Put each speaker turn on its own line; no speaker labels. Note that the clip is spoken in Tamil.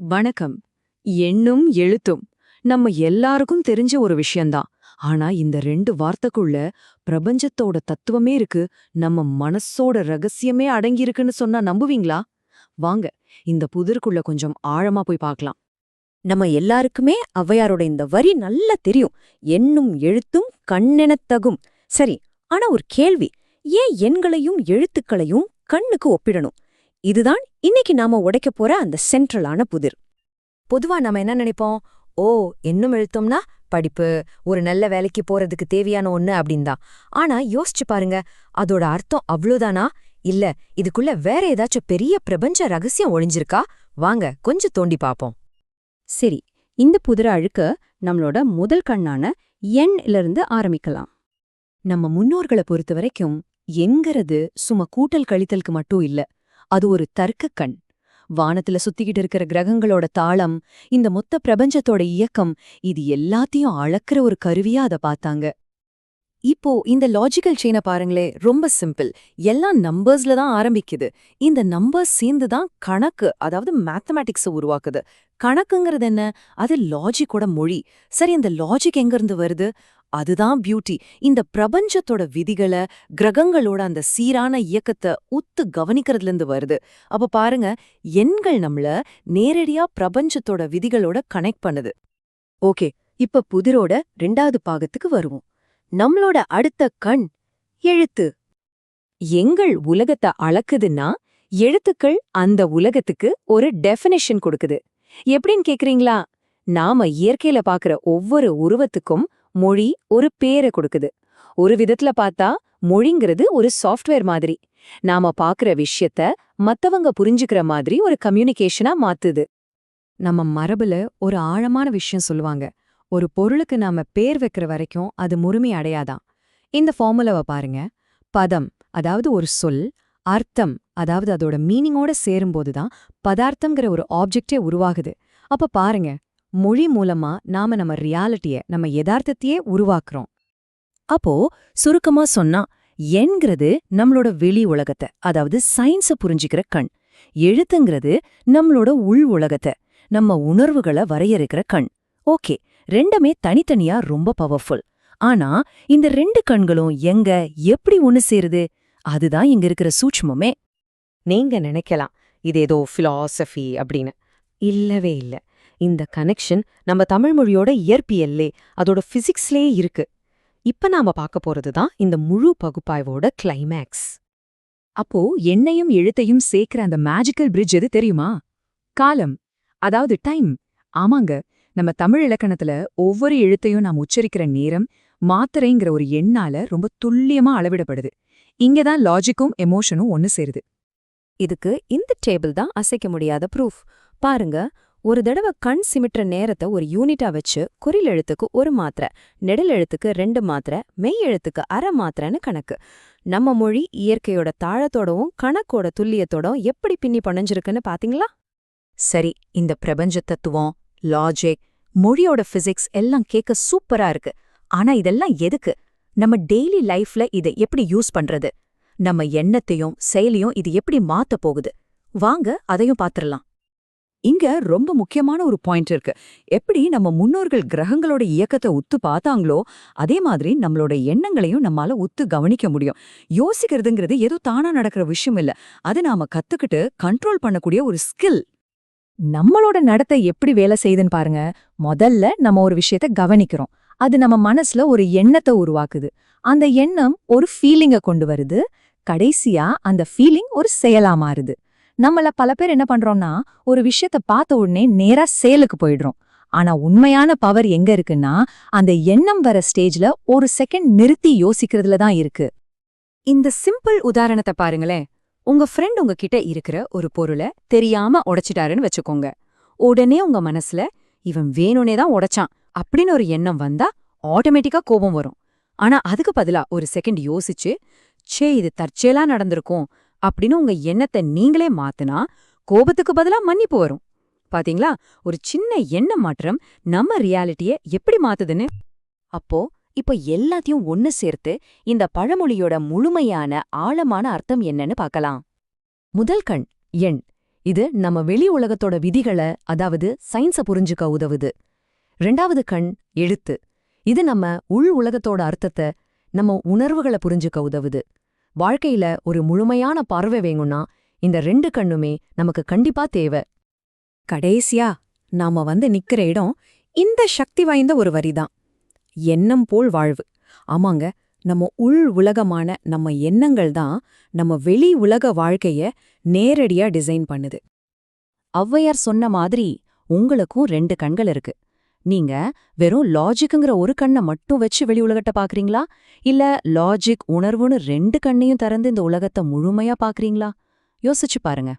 வணக்கம். எண்ணும் எழுத்தும். நம்ம எல்லாருக்கும் தெரிஞ்ச ஒரு விஷயந்தான் ஆனா இந்த ரெண்டு வார்த்தைக்குள்ள பிரபஞ்சத்தோட தத்துவமே இருக்கு. நம்ம மனசோட ரகசியமே அடங்கியிருக்குன்னு சொன்னா நம்புவீங்களா? வாங்க இந்த புதிருக்குள்ள கொஞ்சம் ஆழமா போய் பார்க்கலாம்.
நம்ம எல்லாருக்குமே ஔவையாரோட இந்த வரி நல்லா தெரியும். எண்ணும் எழுத்தும் கண்ணெனத்தகும் சரி ஆனா ஒரு கேள்வி. ஏன் எண்களையும் எழுத்துக்களையும் கண்ணுக்கு ஒப்பிடணும்? இதுதான் இன்னைக்கு நாம உடைக்க போற அந்த சென்ட்ரலான புதிர். பொதுவா நாம என்ன நினைப்போம்? ஓ என்னும் எழுத்தோம்னா படிப்பு ஒரு நல்ல வேலைக்கு போறதுக்கு தேவையான ஒண்ணு அப்படின்தான் ஆனா யோசிச்சு பாருங்க அதோட அர்த்தம் அவ்வளோதானா? இல்ல இதுக்குள்ள வேற ஏதாச்சும் பெரிய பிரபஞ்ச ரகசியம் ஒளிஞ்சிருக்கா? வாங்க கொஞ்சம் தோண்டி பாப்போம். சரி இந்த புதிர அழுக்க நம்மளோட முதல் கண்ணான எண்ணிலிருந்து ஆரம்பிக்கலாம்.
நம்ம முன்னோர்களை பொறுத்த வரைக்கும் எங்கிறது சும்மா கூட்டல் கழித்தலுக்கு மட்டும் இல்ல. அது ஒரு தர்க்க கண். வானத்துல சுத்திக்கிட்டு இருக்கிற கிரகங்களோட தாளம் இந்த மொத்த பிரபஞ்சத்தோட இயக்கம் இது எல்லாத்தையும் அளக்குற ஒரு கருவியா அத பார்த்தாங்க. இப்போ இந்த லாஜிக்கல் செயினை பாருங்களே ரொம்ப சிம்பிள் எல்லாம் நம்பர்ஸ்ல தான் ஆரம்பிக்குது. இந்த நம்பர்ஸ் சேர்ந்து தான் கணக்கு அதாவது மேத்தமேட்டிக்ஸை உருவாக்குது. கணக்குங்கிறது என்ன? அது லாஜிக்கோட மொழி. சரி இந்த லாஜிக் எங்க இருந்து வருது? அதுதான் பியூட்டி இந்த பிரபஞ்சத்தோட விதிகளை கிரகங்களோட அந்த சீரான இயக்கத்தை உத்து கவனிக்கிறதுலேருந்து வருது. அப்ப பாருங்க எண்கள் நம்மள நேரடியா பிரபஞ்சத்தோட விதிகளோட கனெக்ட் பண்ணுது. ஓகே இப்ப புதிரோட ரெண்டாவது பாகத்துக்கு வருவோம். நம்மளோட அடுத்த கண் எழுத்து. எங்கள் உலகத்தை அளக்குதுன்னா எழுத்துக்கள் அந்த உலகத்துக்கு ஒரு டெஃபினேஷன் கொடுக்குது. எப்படின்னு கேக்குறீங்களா? நாம இயற்கையில பாக்குற ஒவ்வொரு உருவத்துக்கும் மொழி ஒரு பேரை கொடுக்குது. ஒரு விதத்துல பார்த்தா மொழிங்கிறது ஒரு சாஃப்ட்வேர் மாதிரி. நாம பாக்குற விஷயத்த மத்தவங்க புரிஞ்சுக்கிற மாதிரி ஒரு கம்யூனிகேஷனா மாத்துது. நம்ம மரபுல ஒரு ஆழமான விஷயம் சொல்லுவாங்க. ஒரு பொருளுக்கு நாம பேர் வைக்கிற வரைக்கும் அது முழுமை அடையாதான். இந்த ஃபார்முலாவை பாருங்க. பதம் அதாவது ஒரு சொல். அர்த்தம் அதாவது அதோட மீனிங்கோட சேரும்போது தான் பதார்த்தம்ங்கிற ஒரு ஆப்ஜெக்டே உருவாகுது. அப்ப பாருங்க. மொழி மூலமா நாம நம்ம ரியாலிட்டிய நம்ம யதார்த்தத்தையே உருவாக்குறோம். அப்போ சுருக்கமா சொன்னா எண்கிறது நம்மளோட வெளி உலகத்தை அதாவது சயின்ஸ புரிஞ்சுக்கிற கண். எழுத்துங்கிறது நம்மளோட உள் உலகத்தை நம்ம உணர்வுகளை வரையறுக்கிற கண். ஓகே ரெண்டுமே தனித்தனியா ரொம்ப பவர்ஃபுல் ஆனா இந்த ரெண்டு கண்களும் எங்க எப்படி ஒன்னு சேருது? அதுதான் இங்க இருக்கிற சூட்சுமமே. நீங்க நினைக்கலாம் இது ஏதோ ஃபிலாசபி அப்படின்னு. இல்லவே இல்ல. இந்த கனெக்ஷன் நம்ம தமிழ் மொழியோட இயற்பியல்லே அதோட ஃபிசிக்ஸ்லேயே இருக்கு. இப்ப நாம பார்க்க போறது தான் இந்த முழு பகுப்பாய்வோட கிளைமேக்ஸ் அப்போ எண்ணையும் எழுத்தையும் சேர்க்கிற அந்த மேஜிக்கல் பிரிட்ஜ் எது தெரியுமா? காலம். அதாவது டைம் ஆமாங்க நம்ம தமிழ் இலக்கணத்துல ஒவ்வொரு எழுத்தையும் நாம் உச்சரிக்கிற நேரம் மாத்திரைங்கிற ஒரு எண்ணால ரொம்ப துல்லியமா அளவிடப்படுது. இங்கதான் லாஜிக்கும் எமோஷனும் ஒன்னு சேருது.
இதுக்கு இந்த டேபிள் தான் அசைக்க முடியாத ப்ரூஃப் பாருங்க ஒரு தடவை கண் சிமிட்டுற நேரத்தை ஒரு யூனிட்டா வச்சு குறில் எழுத்துக்கு ஒரு மாத்திரை நெடல் எழுத்துக்கு ரெண்டு மாத்திரை மெய் எழுத்துக்கு அரை மாத்திரைன்னு கணக்கு. நம்ம மொழி இயற்கையோட தாழத்தோடவும் கணக்கோட துல்லியத்தோடவும் எப்படி பின்னி பணஞ்சிருக்குன்னு பாத்தீங்களா?
சரி இந்த பிரபஞ்ச தத்துவம் லாஜிக் மொழியோட பிசிக்ஸ் எல்லாம் கேட்க சூப்பரா இருக்கு. ஆனா இதெல்லாம் எதுக்கு? நம்ம டெய்லி லைஃப்ல இதை எப்படி யூஸ் பண்றது? நம்ம எண்ணத்தையும் செயலையும் இது எப்படி மாத்த போகுது? வாங்க அதையும் பாத்திரலாம். இங்க ரொம்ப முக்கியமான ஒரு பாயிண்ட் இருக்கு. எப்படி நம்ம முன்னோர்கள் கிரகங்களோட இயக்கத்தை உத்து பார்த்தாங்களோ அதே மாதிரி நம்மளோட எண்ணங்களையும் நம்மால உத்து கவனிக்க முடியும். யோசிக்கிறதுங்கிறது ஏதோ தானா நடக்கிற விஷயம் இல்ல. அது நாம கத்துக்கிட்டு கண்ட்ரோல் பண்ணக்கூடிய ஒரு ஸ்கில் நம்மளோட நடத்தை எப்படி வேலை செய்யுதுன்னு பாருங்க. முதல்ல நம்ம ஒரு விஷயத்த கவனிக்கிறோம். அது நம்ம மனசுல ஒரு எண்ணத்தை உருவாக்குது. அந்த எண்ணம் ஒரு ஃபீலிங்க கொண்டு வருது. கடைசியா அந்த ஃபீலிங் ஒரு செயலா மாறுது. நம்மள பல பேர் என்ன பண்றோம்னா ஒரு விஷயத்த பார்த்த உடனே நேரா சேலுக்கு போயிடுறோம். ஆனா உண்மையான பவர் எங்க இருக்குன்னா அந்த எண்ணம் வர ஸ்டேஜ்ல ஒரு செகண்ட் நிறுத்தி யோசிக்கிறதுல தான் இருக்கு. இந்த சிம்பிள் உதாரணத்தை பாருங்களேன். உங்க ஃப்ரெண்ட் உங்ககிட்ட இருக்கிற ஒரு பொருளை தெரியாம உடைச்சிட்டாருன்னு வச்சுக்கோங்க. உடனே உங்க மனசுல இவன் வேணும்னே தான் உடைச்சான் அப்படின்னு ஒரு எண்ணம் வந்தா ஆட்டோமேட்டிக்கா கோபம் வரும். ஆனா அதுக்கு பதிலா ஒரு செகண்ட் யோசிச்சு ச்சே இது தற்செயலா நடந்திருக்கும். அப்படின்னு உங்க எண்ணத்தை நீங்களே மாத்துனா கோபத்துக்கு பதிலா மன்னிப்பு வரும். பாத்தீங்களா? ஒரு சின்ன எண்ண மாற்றம் நம்ம ரியாலிட்டிய எப்படி மாத்துதுன்னு? அப்போ இப்ப எல்லாத்தையும் ஒன்னு சேர்த்து இந்த பழமொழியோட முழுமையான ஆழமான அர்த்தம் என்னன்னு பார்க்கலாம் முதல் கண் எண். இது நம்ம வெளி உலகத்தோட விதிகளை அதாவது சயின்ஸ புரிஞ்சுக்க உதவுது. ரெண்டாவது கண் எழுத்து. இது நம்ம உள் உலகத்தோட அர்த்தத்தை நம்ம உணர்வுகளை புரிஞ்சுக்க உதவுது. வாழ்க்கையில ஒரு முழுமையான பார்வை வேணும்னா இந்த ரெண்டு கண்ணுமே நமக்கு கண்டிப்பா தேவை.
கடைசியா நாம வந்து நிக்கிற இடம் இந்த சக்தி வாய்ந்த ஒரு வரிதான். எண்ணம் போல் வாழ்வு. ஆமாங்க நம்ம உள் உலகமான நம்ம எண்ணங்கள் தான் நம்ம வெளி உலக வாழ்க்கைய நேரடியா டிசைன் பண்ணுது.
ஔவையார் சொன்ன மாதிரி உங்களுக்கும் ரெண்டு கண்கள் இருக்கு. நீங்க வெறும் லாஜிக்குங்கிற ஒரு கண்ணை மட்டும் வச்சு வெளி உலகத்தை பாக்குறீங்களா இல்ல லாஜிக் உணர்வுன்னு ரெண்டு கண்ணையும் திறந்து இந்த உலகத்தை முழுமையா பாக்குறீங்களா யோசிச்சு பாருங்க.